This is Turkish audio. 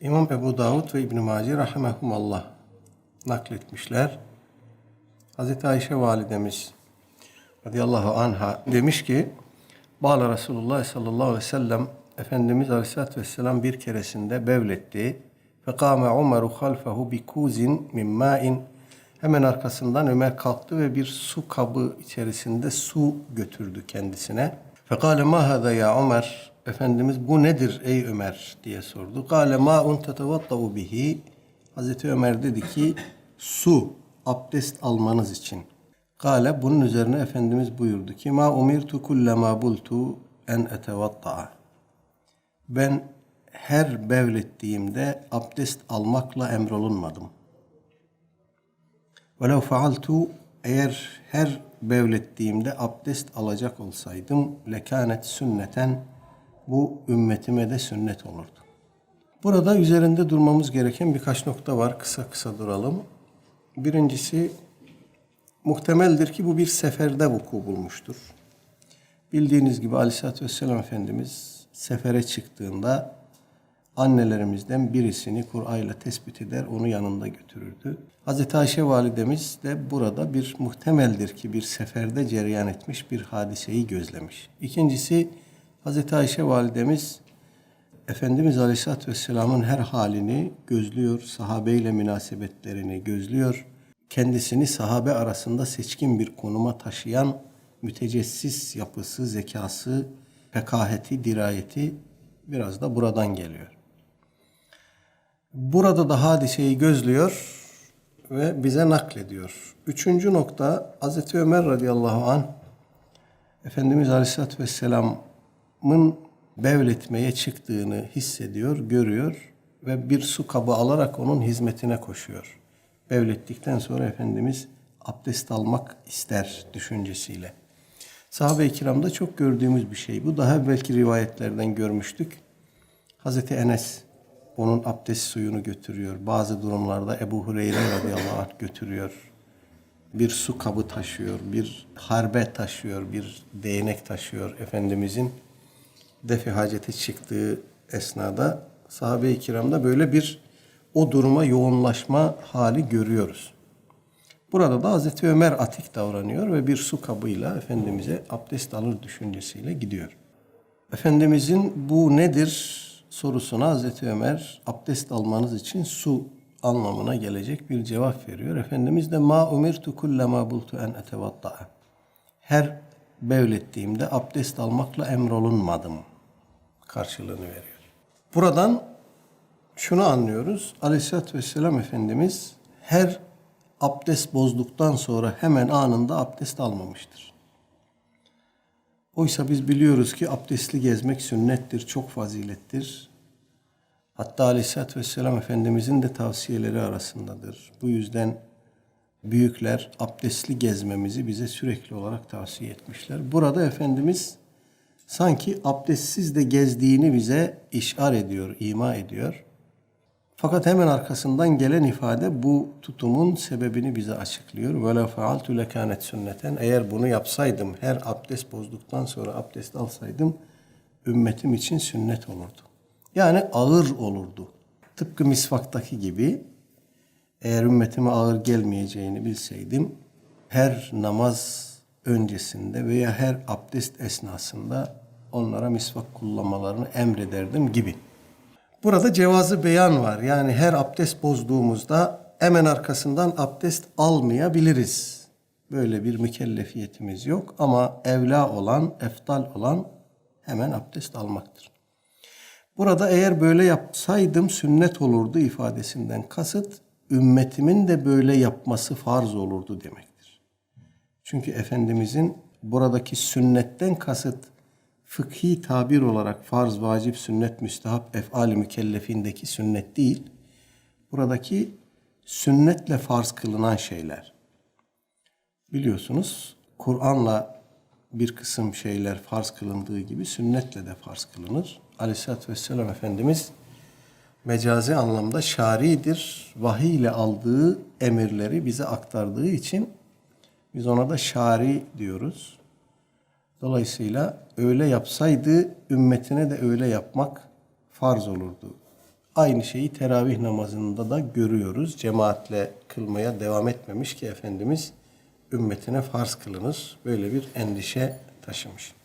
İmam Ebu Davud ve İbn Mace rahimehumallah nakletmişler. Hazreti Ayşe validemiz radıyallahu anha demiş ki Bağla Resulullah sallallahu aleyhi ve sellem Efendimiz aleyhissalatü vesselam bir keresinde bevletti. Fekame Umeru halfehu bi kuzin min ma'in Hemen arkasından Ömer kalktı ve bir su kabı içerisinde su götürdü kendisine. Fekale ma hada ya Ömer Efendimiz bu nedir ey Ömer diye sordu. Kale ma'un tetevattau bihi Hazreti Ömer dedi ki su abdest almanız için. Kale bunun üzerine Efendimiz buyurdu ki ma umirtu kullema bultu en etevatta'a. Ben her bevlettiğimde abdest almakla emrolunmadım. Velev faaltu eğer her bevlettiğimde abdest alacak olsaydım lekanet sünneten bu ümmetime de sünnet olurdu. Burada üzerinde durmamız gereken birkaç nokta var. Kısa kısa duralım. Birincisi muhtemeldir ki bu bir seferde vuku bulmuştur. Bildiğiniz gibi Aleyhisselatü Vesselam Efendimiz sefere çıktığında annelerimizden birisini Kur'an ile tespit eder, onu yanında götürürdü. Hazreti Ayşe validemiz de burada bir muhtemeldir ki bir seferde cereyan etmiş bir hadiseyi gözlemiş. İkincisi Hazreti Ayşe validemiz Efendimiz Aleyhisselatü Vesselam'ın her halini gözlüyor, sahabeyle münasebetlerini gözlüyor. Kendisini sahabe arasında seçkin bir konuma taşıyan mütecessis yapısı, zekası, fekaheti, dirayeti biraz da buradan geliyor. Burada da hadiseyi gözlüyor ve bize naklediyor. Üçüncü nokta Hz. Ömer radıyallahu an Efendimiz Aleyhisselatü Vesselam'ın bevletmeye çıktığını hissediyor, görüyor ve bir su kabı alarak onun hizmetine koşuyor. Bevlettikten sonra Efendimiz abdest almak ister düşüncesiyle. Sahabe-i kiramda çok gördüğümüz bir şey. Bu daha belki rivayetlerden görmüştük. Hazreti Enes onun abdest suyunu götürüyor. Bazı durumlarda Ebu Hureyre radıyallahu anh götürüyor. Bir su kabı taşıyor, bir harbe taşıyor, bir değnek taşıyor Efendimizin defi hacete çıktığı esnada sahabe-i kiramda böyle bir o duruma yoğunlaşma hali görüyoruz. Burada da Hazreti Ömer atik davranıyor ve bir su kabıyla Efendimiz'e abdest alır düşüncesiyle gidiyor. Efendimizin bu nedir sorusuna Hazreti Ömer abdest almanız için su anlamına gelecek bir cevap veriyor. Efendimiz de ma umirtu kullema bultu en etevatta'a. Her bevlettiğimde abdest almakla emrolunmadım karşılığını veriyor. Buradan şunu anlıyoruz. Aleyhisselatü Vesselam Efendimiz her abdest bozduktan sonra hemen anında abdest almamıştır. Oysa biz biliyoruz ki abdestli gezmek sünnettir, çok fazilettir. Hatta Aleyhisselatü Vesselam Efendimizin de tavsiyeleri arasındadır. Bu yüzden büyükler abdestli gezmemizi bize sürekli olarak tavsiye etmişler. Burada Efendimiz sanki abdestsiz de gezdiğini bize işar ediyor, ima ediyor. Fakat hemen arkasından gelen ifade bu tutumun sebebini bize açıklıyor. Ve la faaltu sünneten. Eğer bunu yapsaydım, her abdest bozduktan sonra abdest alsaydım ümmetim için sünnet olurdu. Yani ağır olurdu. Tıpkı misvaktaki gibi eğer ümmetime ağır gelmeyeceğini bilseydim her namaz öncesinde veya her abdest esnasında onlara misvak kullanmalarını emrederdim gibi. Burada cevazı beyan var. Yani her abdest bozduğumuzda hemen arkasından abdest almayabiliriz. Böyle bir mükellefiyetimiz yok ama evla olan, eftal olan hemen abdest almaktır. Burada eğer böyle yapsaydım sünnet olurdu ifadesinden kasıt ümmetimin de böyle yapması farz olurdu demektir. Çünkü Efendimizin buradaki sünnetten kasıt fıkhi tabir olarak farz, vacip, sünnet, müstehap, ef'al-i mükellefindeki sünnet değil. Buradaki sünnetle farz kılınan şeyler. Biliyorsunuz Kur'an'la bir kısım şeyler farz kılındığı gibi sünnetle de farz kılınır. Aleyhisselatü Vesselam Efendimiz mecazi anlamda şaridir. Vahiy ile aldığı emirleri bize aktardığı için biz ona da şari diyoruz. Dolayısıyla öyle yapsaydı ümmetine de öyle yapmak farz olurdu. Aynı şeyi teravih namazında da görüyoruz. Cemaatle kılmaya devam etmemiş ki Efendimiz ümmetine farz kılınız. Böyle bir endişe taşımış.